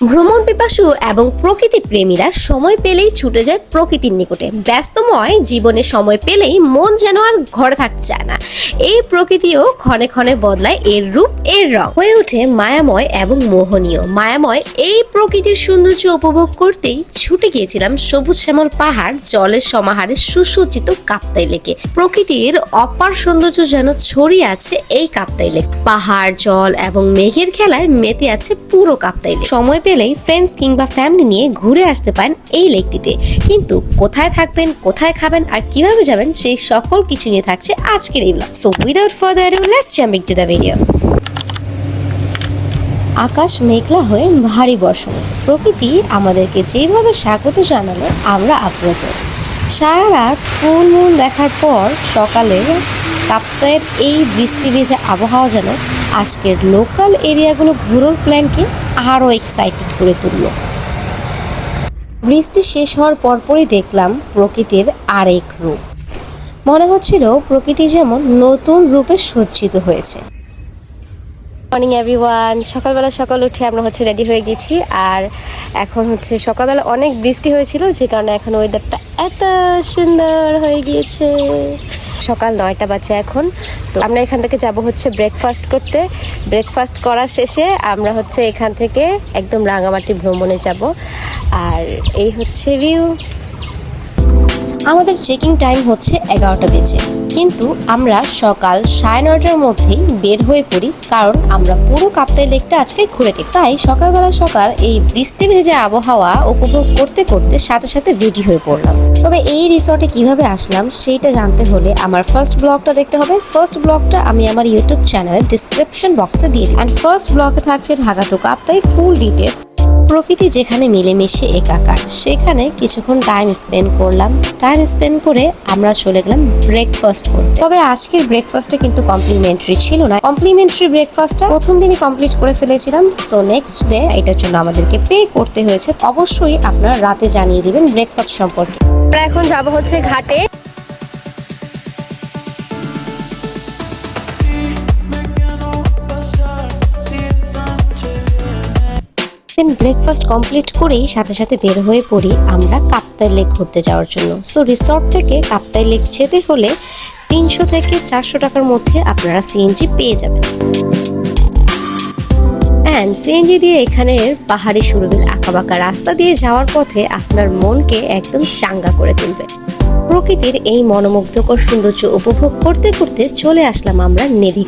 ভ্রমণ পিপাসু এবং প্রকৃতি প্রেমীরা সময় পেলেই ছুটে যায় প্রকৃতির নিকটে। ব্যস্তময় জীবনে সময় পেলেই মন যেন আর ঘরে থাকতে চায় না। এই প্রকৃতিও ক্ষণে ক্ষণে বদলায় এর রূপ, এর রং। হয়ে ওঠে মায়াময় এবং মোহনীয়। মায়াময় এই প্রকৃতির সৌন্দর্য উপভোগ করতেই ছুটে গিয়েছিলাম সবুজ শ্যামল পাহাড়, জলের সমাহারে সুসজ্জিত কাপ্তাই লেকে। প্রকৃতির অপার সৌন্দর্য যেন ছড়িয়ে আছে এই কাপ্তাই লেক। পাহাড়, জল এবং মেঘের খেলায় মেতে আছে পুরো কাপ্তাই লেক। সময় পেলেই ফ্রেন্ডস কিংবা ফ্যামিলি নিয়ে ঘুরে আসতে পারেন এই লেকটিতে। কিন্তু কোথায় থাকবেন, কোথায় খাবেন আর কীভাবে যাবেন সেই সকল কিছু নিয়ে থাকছে আজকের এই blog so without further let's jump into the video আকাশ মেঘলা হয়ে ভারী বর্ষণ। প্রকৃতি আমাদেরকে যেভাবে স্বাগত জানালো, আমরা আপ্লুত। সারা রাত ফুল মুন দেখার পর সকালে কাপ্তায়ের এই বৃষ্টি ভেজা আবহাওয়া যেন আজকের লোকাল এরিয়াগুলো ঘুরোর প্ল্যানকে আরও এক্সাইটেড করে তুললো। বৃষ্টি শেষ হওয়ার পরপরই দেখলাম প্রকৃতির আরেক রূপ। মনে হচ্ছিল প্রকৃতি যেমন নতুন রূপে সজ্জিত হয়েছে। মর্নিং এভরিওয়ান সকালবেলা সকাল উঠে আমরা হচ্ছে রেডি হয়ে গেছি। আর এখন হচ্ছে সকালবেলা অনেক বৃষ্টি হয়েছিল, যে কারণে এখন ওয়েদারটা এত সুন্দর হয়ে গিয়েছে। সকাল নয়টা বাজে এখন তো আমরা এখান থেকে যাব হচ্ছে ব্রেকফাস্ট করতে। ব্রেকফাস্ট করা শেষে আমরা হচ্ছে এখান থেকে একদম রাঙামাটি ভ্রমণে যাব। আর এই হচ্ছে ভিউ আমাদের চেকিং টাইম হচ্ছে এগারোটা বেজে। কিন্তু আমরা সকাল সাড়ে নয়টার মধ্যেই বের হয়ে পড়ি, কারণ আমরা পুরো কাপ্তাই লেকটা আজকে ঘুরে দেখি। তাই সকালবেলা সকাল এই বৃষ্টি ভেজা আবহাওয়া উপভোগ করতে করতে সাথে সাথে রেডি হয়ে পড়লাম। তবে এই রিসর্টে কীভাবে আসলাম সেইটা জানতে হলে আমার ফার্স্ট ব্লগটা দেখতে হবে। ফার্স্ট ব্লগটা আমি আমার ইউটিউব চ্যানেলের ডিসক্রিপশন বক্সে দিয়ে দিই। অ্যান্ড ফার্স্ট ব্লগে থাকছে Dhaka to Kaptai full details প্রকৃতি যেখানে মিলেমিশে একাকার, সেখানে কিছুক্ষণ টাইম স্পেন্ড করলাম। টাইম স্পেন্ড করে আমরা চলে গেলাম ব্রেকফাস্ট করতে। তবে আজকের ব্রেকফাস্টে কিন্তু কমপ্লিমেন্টারি ছিল না। কমপ্লিমেন্টারি ব্রেকফাস্টটা প্রথম দিনই কমপ্লিট করে ফেলেছিলাম। সো নেক্সট ডে এটার জন্য আমাদেরকে পে করতে হয়েছে। অবশ্যই আপনারা রাতে জানিয়ে দিবেন ব্রেকফাস্ট সম্পর্কে। আমরা এখন যাব হচ্ছে ঘাটে। দেন ব্রেকফাস্ট কমপ্লিট করেই সাথে সাথে বের হয়ে পড়ি আমরা কাপ্তাই লেক ঘুরতে যাওয়ার জন্য। সো রিসর্ট থেকে কাপ্তাই লেক যেতে হলে তিনশো থেকে চারশো টাকার মধ্যে আপনারা সিএনজি পেয়ে যাবেন। অ্যান্ড সিএনজি দিয়ে এখানের পাহাড়ি সুরবিল আঁকাবাঁকা রাস্তা দিয়ে যাওয়ার পথে আপনার মনকে একদম চাঙ্গা করে তুলবে। প্রকৃতির এই মনোমুগ্ধকর সৌন্দর্য উপভোগ করতে করতে চলে আসলাম আমরা নেভি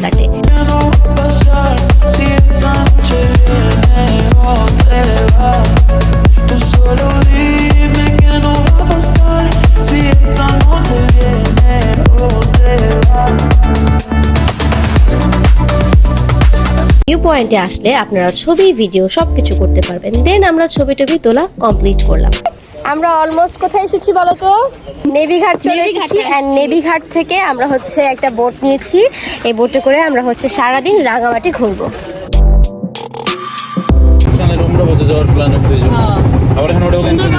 পয়েন্টে আসলে আপনারা ছবি ভিডিও সবকিছু করতে পারবেন। দেন আমরা ছবি টবি তোলা কমপ্লিট করলাম। আমরা অলমোস্ট কোথায় এসেছি বলো তো? নেভি ঘাট চলে এসেছি। অ্যান্ড নেভি ঘাট থেকে আমরা হচ্ছে একটা বোট নিয়েছি। এই বোটে করে আমরা হচ্ছে সারাদিন রাঙামাটি ঘুরবো। বলতে ক্যান্সেল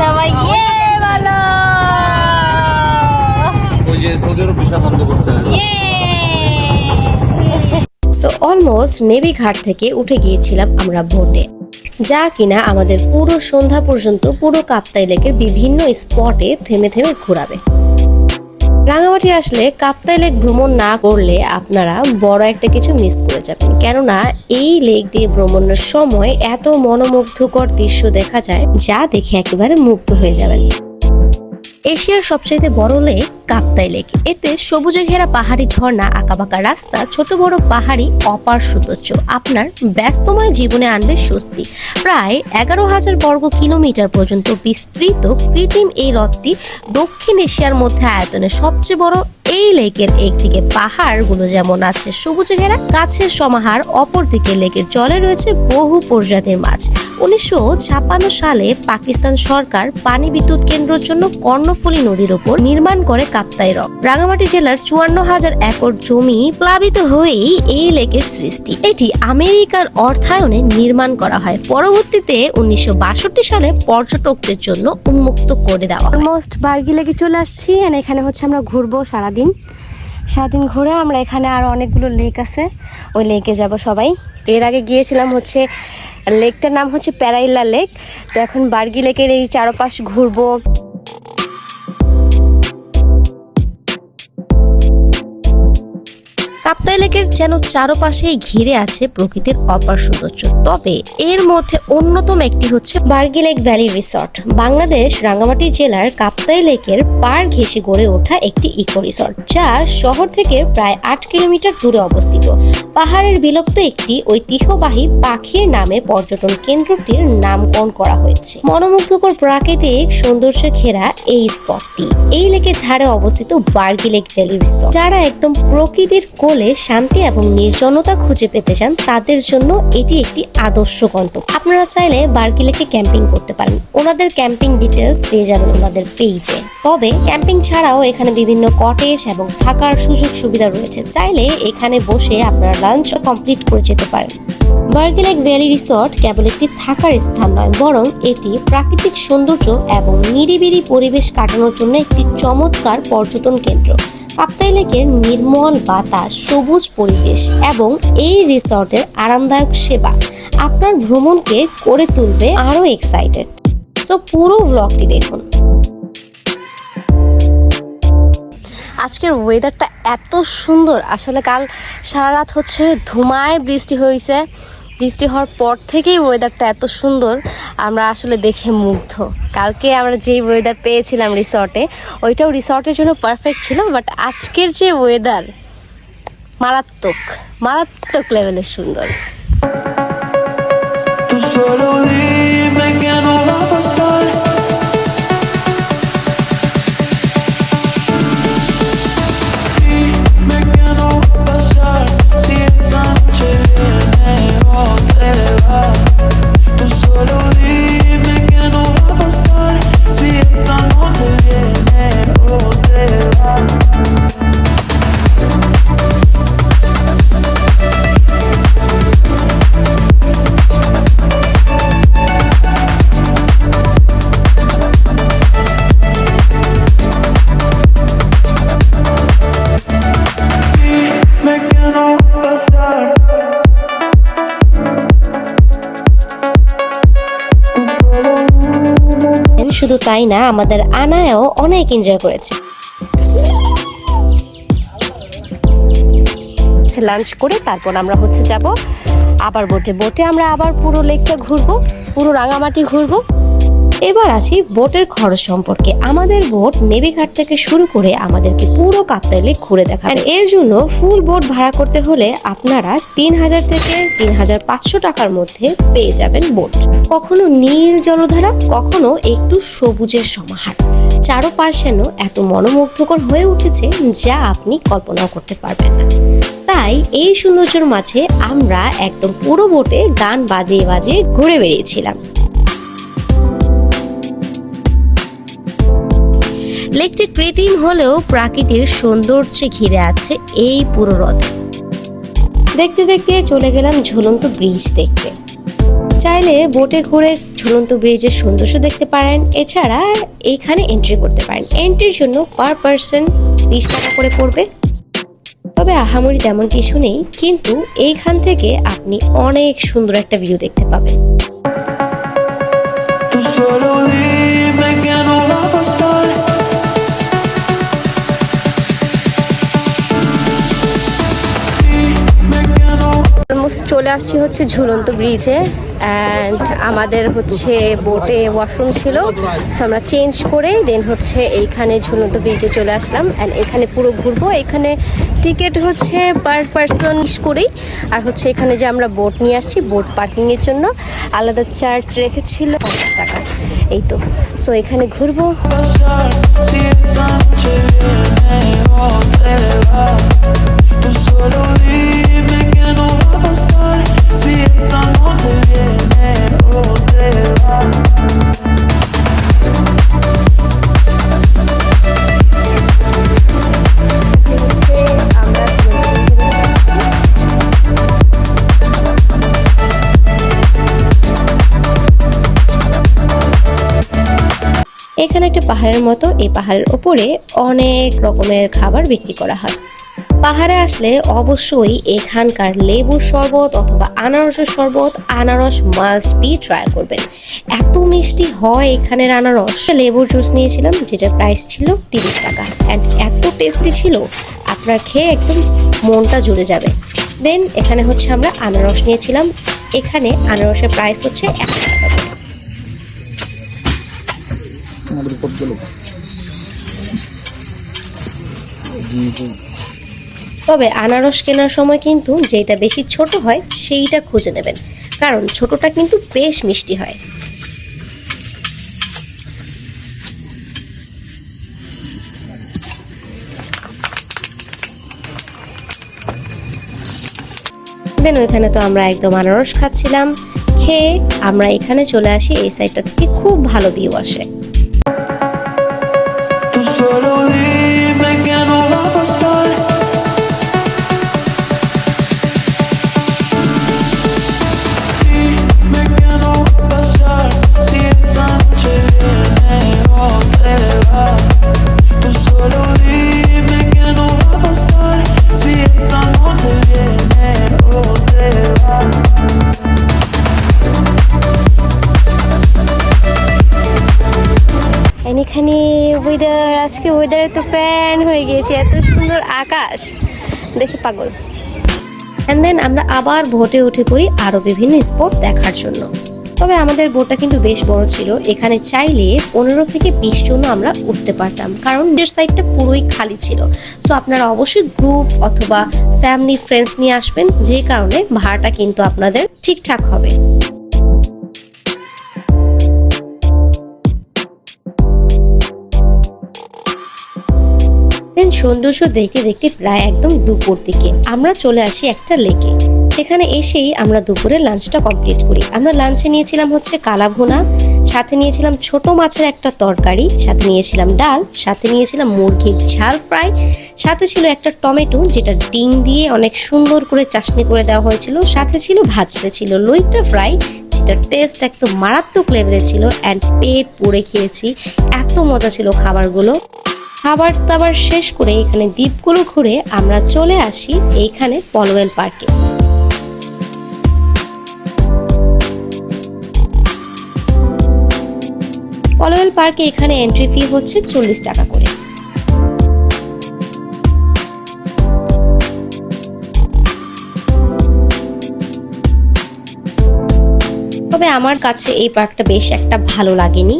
সবাই ইয়ে বলো। ওই যে সৌদি আরব ভিসা বন্ধ করছে সো অলমোস্ট নেভি ঘাট থেকে উঠে গিয়েছিলাম আমরা বোটে। যা কিনা আমাদের পুরো সন্ধ্যা পর্যন্ত পুরো কাপ্তাই লেকের বিভিন্ন স্পটে থেমে থেমে ঘোরাবে। রাঙামাটি আসলে কাপ্তাই লেক ভ্রমণ না করলে আপনারা বড় একটা কিছু মিস করে যাবেন। কেননা এই লেক দিয়ে ভ্রমণের সময় এত মনোমুগ্ধকর দৃশ্য দেখা যায়, যা দেখে একেবারে মুগ্ধ হয়ে যাবেন। এশিয়ার সবচাইতে বড় লেক কাপ্তাই লেক। এতে সবুজে ঘেরা পাহাড়ি ঝর্ণা, আঁকাবাঁকা রাস্তা, ছোট বড় পাহাড়ি অপার সৌন্দর্য। আপনার ব্যস্তময় জীবনে আনবে স্বস্তি। প্রায় এগারো হাজার বর্গ কিলোমিটার পর্যন্ত বিস্তৃত কৃত্রিম এই হ্রদটি দক্ষিণ এশিয়ার মধ্যে আয়তনে সবচেয়ে বড় এই লেকের একদিকে। পাহাড়গুলো যেমন আছে সবুজে ঘেরা, গাছের সমাহার, অপরদিকে লেকের জলে রয়েছে বহু প্রজাতির মাছ। উনিশশো ছাপ্পান্ন সালে পাকিস্তান সরকার পানি বিদ্যুৎ কেন্দ্রের জন্য কর্ণফুলী নদীর ওপর নির্মাণ করে কাপ্তাই হ্রদ রাঙামাটি জেলার চুয়ান্ন হাজার একর জমি প্লাবিত হয়েই এই লেকের সৃষ্টি। এটি আমেরিকার অর্থায়নে নির্মাণ করা হয়। পরবর্তীতে উনিশশো বাষট্টি সালে পর্যটকদের জন্য উন্মুক্ত করে দেওয়া অলমোস্ট বার্গি লেকে চলে আসছি এখানে হচ্ছে আমরা ঘুরবো সারাদিন। সারাদিন ঘুরে আমরা এখানে আরও অনেকগুলো লেক আছে। ওই লেকে যাব সবাই। এর আগে গিয়েছিলাম হচ্ছে লেকটার নাম হচ্ছে প্যারাইলা লেক তো এখন বার্গি লেকের এই চারপাশ ঘুরবো। লেকের যেন চারপাশেই ঘিরে আছে প্রকৃতির অপার সৌন্দর্য। তবে এর মধ্যে অন্যতম একটি হচ্ছে Bargi lake valley resort. Bangladesh Rangamati জেলার কাপ্তাই লেকের পার ঘেঁষে গড়ে ওঠা একটি ইকো রিসর্ট, যা শহর থেকে প্রায় আট কিলোমিটার দূরে অবস্থিত। পাহাড়ের বিলুপ্ত একটি ঐতিহ্যবাহী পাখির নামে পর্যটন কেন্দ্রটির নামকরণ করা হয়েছে। মনোমুগ্ধকর প্রাকৃতিক সৌন্দর্য ঘেরা এই স্পটটি। এই লেকের ধারে অবস্থিত বার্গি লেক ভ্যালি রিসর্ট, যারা একদম প্রকৃতির কোলে শান্তি এবং নির্জনতা খুঁজে পেতে চান, তাদের জন্য এটি একটি আদর্শ গন্তব্য। আপনারা চাইলে বার্গি লেকে ক্যাম্পিং করতে পারেন। ওনাদের ক্যাম্পিং ডিটেলস পেয়ে যাবেন ওনাদের পেজে তবে ক্যাম্পিং ছাড়াও এখানে বিভিন্ন কটেজ এবং থাকার সুযোগ সুবিধা রয়েছে। চাইলে এখানে বসে আপনারা লাঞ্চ কমপ্লিট করে যেতে পারেন। বার্গি লেক ভ্যালি রিসর্ট কেবল একটি থাকার স্থান নয়, বরং এটি প্রাকৃতিক সৌন্দর্য এবং নিরিবিলি পরিবেশ কাটানোর জন্য একটি চমৎকার পর্যটন কেন্দ্র। কাপ্তাই লেকের নির্মল বাতাস, সবুজ পরিবেশ এবং এই রিসর্টের আরামদায়ক সেবা আপনার ভ্রমণকে করে তুলবে আরও এক্সাইটেড সো পুরো ব্লগটি দেখুন। আজকের ওয়েদারটা এত সুন্দর। আসলে কাল সারা রাত হচ্ছে ধুমায় বৃষ্টি হয়েছে। বৃষ্টি হওয়ার পর থেকেই ওয়েদারটা এত সুন্দর। আমরা আসলে দেখে মুগ্ধ। কালকে আমরা যে ওয়েদার পেয়েছিলাম রিসর্টে ওইটাও রিসর্টের জন্য পারফেক্ট ছিল বাট আজকের যে ওয়েদার মারাত্মক মারাত্মক লেভেলের সুন্দর। শুধু তাই না, আমাদের আনায়ও অনেক এনজয় করেছে। লাঞ্চ করে তারপর আমরা হচ্ছে যাব আবার বোটে বোটে আমরা আবার পুরো লেকটা ঘুরবো, পুরো রাঙামাটি ঘুরবো। এবার আছি বোটের খরচ সম্পর্কে। আমাদের বোট নেবিঘাট থেকে শুরু করে আমাদেরকে পুরো কাপ্তাই লেক ঘুরে আর এর জন্য ফুল বোট ভাড়া করতে হলে আপনারা তিন হাজার থেকে তিন হাজার পাঁচশো টাকার মধ্যে পেয়ে যাবেন বোট। কখনো নীল জলধারা, কখনো একটু সবুজের সমাহার। চারোপাশ যেন এত মনোমুগ্ধকর হয়ে উঠেছে যা আপনি কল্পনাও করতে পারবেন না। তাই এই সৌন্দর্যের মাঝে আমরা একদম পুরো বোটে গান বাজিয়ে বাজিয়ে ঘুরে বেরিয়েছিলাম। লেকটি কৃত্রিম হলেও প্রাকৃতির সৌন্দর্যে ঘিরে আছে এই পুরো হ্রদে। দেখতে দেখতে চলে গেলাম ঝুলন্ত ব্রিজ দেখতে। চাইলে বোটে ঘুরে ঝুলন্ত ব্রিজের সৌন্দর্য দেখতে পারেন। এছাড়া এইখানে এন্ট্রি করতে পারেন। এন্ট্রির জন্য পার পার্সন বিশ টাকা করে পড়বে। তবে আহামরি তেমন কিছু নেই, কিন্তু এইখান থেকে আপনি অনেক সুন্দর একটা ভিউ দেখতে পাবেন। চলে আসছি হচ্ছে ঝুলন্ত ব্রিজে অ্যান্ড আমাদের হচ্ছে বোটে ওয়াশরুম ছিল সো আমরা চেঞ্জ করে দেন হচ্ছে এইখানে ঝুলন্ত ব্রিজে চলে আসলাম অ্যান্ড এখানে পুরো ঘুরবো এখানে টিকিট হচ্ছে পার পারসন করেই আর হচ্ছে এখানে যে আমরা বোট নিয়ে আসছি বোট পার্কিংয়ের জন্য আলাদা চার্জ রেখেছিল পঞ্চাশ টাকা এই তো সো এখানে ঘুরবো এখানে একটা পাহাড়ের মতো এই পাহাড়ের ওপরে অনেক রকমের খাবার বিক্রি করা হয়। পাহাড়ে আসলে অবশ্যই এখানকার লেবুর শরবত অথবা আনারসের শরবত, আনারস মাস্ট বি ট্রাই করবেন। এত মিষ্টি হয় এখানের আনারস। লেবুর জুস নিয়েছিলাম, যেটার প্রাইস ছিল তিরিশ টাকা। অ্যান্ড এত টেস্টি ছিল, আপনার খেয়ে একদম মনটা জুড়ে যাবে। দেন এখানে হচ্ছে আমরা আনারস নিয়েছিলাম। এখানে আনারসের প্রাইস হচ্ছে একশো টাকা করে। তবে আনারস কেনার সময় কিন্তু যেটা বেশি ছোট হয়, সেইটা খুঁজে নেবেন। কারণ ছোটটা কিন্তু বেশ মিষ্টি হয়। দেন ওইখানে তো আমরা একদম আনারস খাচ্ছিলাম। খেয়ে আমরা এখানে চলে আসি, এই সাইডটা থেকে খুব ভালো ভিউ আসে। ওয়েদার আজকে ওয়েদার তো ফ্যান হয়ে গিয়েছে, এত সুন্দর আকাশ। দেখে পাগল। অ্যান্ড দেন আমরা আবার বোটে উঠে পড়ি আরও বিভিন্ন স্পট দেখার জন্য। তবে আমাদের বোটটা কিন্তু বেশ বড় ছিল, এখানে চাইলে পনেরো থেকে বিশ জন আমরা উঠতে পারতাম, কারণ এর সাইডটা পুরোই খালি ছিল। সো আপনারা অবশ্যই গ্রুপ অথবা ফ্যামিলি ফ্রেন্ডস নিয়ে আসবেন, যে কারণে ভাড়াটা কিন্তু আপনাদের ঠিকঠাক হবে। দেন সৌন্দর্য দেখতে দেখতে প্রায় একদম দুপুর দিকে। আমরা চলে আসি একটা লেকে। সেখানে এসেই আমরা দুপুরে লাঞ্চটা কমপ্লিট করি। আমরা লাঞ্চে নিয়েছিলাম হচ্ছে কালা ভুনা, সাথে নিয়েছিলাম ছোট মাছের একটা তরকারি, সাথে নিয়েছিলাম ডাল, সাথে নিয়েছিলাম মুরগির ঝাল ফ্রাই সাথে ছিল একটা টমেটো, যেটা ডিম দিয়ে অনেক সুন্দর করে চাশনি করে দেওয়া হয়েছিল। সাথে ছিল ভাজতে ছিল লইট্টা ফ্রাই যেটা টেস্ট একদম মারাত্মক লেভেলের ছিল অ্যান্ড পেট পুড়ে খেয়েছি। এত মজা ছিল খাবারগুলো। খাবার দাবার শেষ করে এখানে দ্বীপগুলো ঘুরে আমরা চলে আসি এইখানে পলওয়েল পার্কে। পলওয়েল পার্কে এখানে এন্ট্রি ফি হচ্ছে চল্লিশ টাকা করে। তবে আমার কাছে এই পার্কটা বেশ একটা ভালো লাগেনি।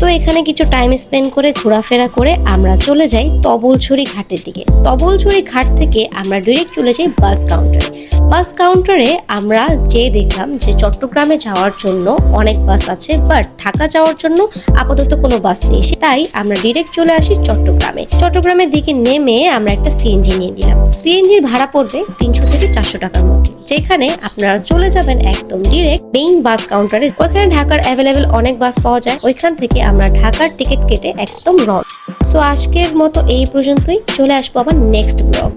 সো এখানে কিছু টাইম স্পেন্ড করে, ঘোরাফেরা করে আমরা চলে যাই তবলছড়ি ঘাটের দিকে। তবলছড়ি ঘাট থেকে আমরা ডিরেক্ট চলে যাই বাস কাউন্টারে বাস কাউন্টারে আমরা যে দেখলাম যে চট্টগ্রামে যাওয়ার জন্য অনেক বাস আছে বাট ঢাকা যাওয়ার জন্য আপাতত কোনো বাস নেই। তাই আমরা ডিরেক্ট চলে আসি চট্টগ্রামে। চট্টগ্রামের দিকে নেমে আমরা একটা সিএনজি নিয়ে নিলাম। সিএনজির ভাড়া পড়বে তিনশো থেকে চারশো টাকার মধ্যে। যেখানে আপনারা চলে যাবেন একদম ডিরেক্ট মেইন বাস কাউন্টারে ওইখানে ঢাকার অ্যাভেলেবেল অনেক বাস পাওয়া যায়। ওইখান থেকে আমরা ঢাকার টিকিট কেটে একদম রড সো আজকের মতো এই পর্যন্তই। চলে আসব আবার নেক্সট ব্লগ